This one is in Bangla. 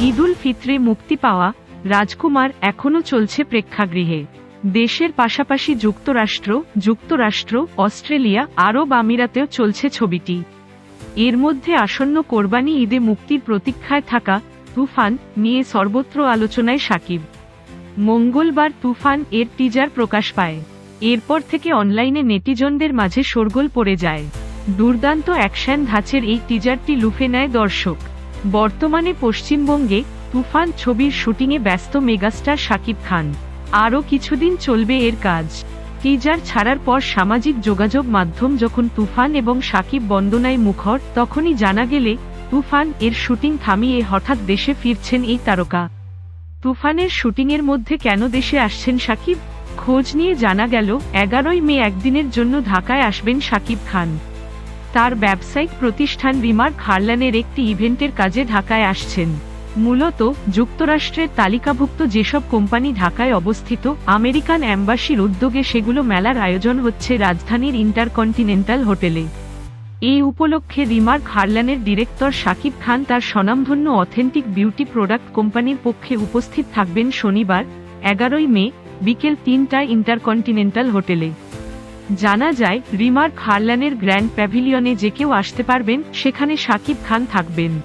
ঈদুল ফিত্রে মুক্তি পাওয়া রাজকুমার এখনও চলছে প্রেক্ষাগৃহে। দেশের পাশাপাশি যুক্তরাষ্ট্র যুক্তরাষ্ট্র, অস্ট্রেলিয়া, আরব আমিরাতেও চলছে ছবিটি। এর মধ্যে আসন্ন কোরবানি ঈদে মুক্তির প্রতীক্ষায় থাকা তুফান নিয়ে সর্বত্র আলোচনায় সাকিব। মঙ্গলবার তুফান এর টিজার প্রকাশ পায়। এরপর থেকে অনলাইনে নেটিজনদের মাঝে শোরগোল পড়ে যায়। দুর্দান্ত অ্যাকশন ধাঁচের এই টিজারটি লুফে নেয় দর্শক। বর্তমানে পশ্চিমবঙ্গে তুফান ছবির শুটিংয়ে ব্যস্ত মেগাস্টার শাকিব খান। আরও কিছুদিন চলবে এর কাজ। টিজার ছাড়ার পর সামাজিক যোগাযোগ মাধ্যম যখন তুফান এবং সাকিব বন্দনায় মুখর, তখনই জানা গেলে, তুফান এর শুটিং থামিয়ে হঠাৎ দেশে ফিরছেন এই তারকা। তুফানের শুটিংয়ের মধ্যে কেন দেশে আসছেন সাকিব খোঁজ নিয়ে জানা গেল, এগারোই মে একদিনের জন্য ঢাকায় আসবেন সাকিব খান। তার ব্যবসায়িক প্রতিষ্ঠান রিমার্ক হারল্যানের একটি ইভেন্টের কাজে ঢাকায় আসছেন। মূলত, যুক্তরাষ্ট্রের তালিকাভুক্ত যেসব কোম্পানি ঢাকায় অবস্থিত, আমেরিকান অ্যাম্বাসির উদ্যোগে সেগুলো মেলার আয়োজন হচ্ছে রাজধানীর ইন্টারকন্টিনেন্টাল হোটেলে। এই উপলক্ষে রিমার হারল্যানের ডিরেক্টর শাকিব খান তার স্বনামধন্য অথেন্টিক বিউটি প্রোডাক্ট কোম্পানির পক্ষে উপস্থিত থাকবেন শনিবার, এগারোই মে বিকেল তিনটায় ইন্টারকন্টিনেন্টাল হোটেলে। জানা যায়, রিমার হারল্যানের গ্র্যান্ড প্যাভিলিয়নে যে কেউ আসতে পারবেন, সেখানে শাকিব খান থাকবেন।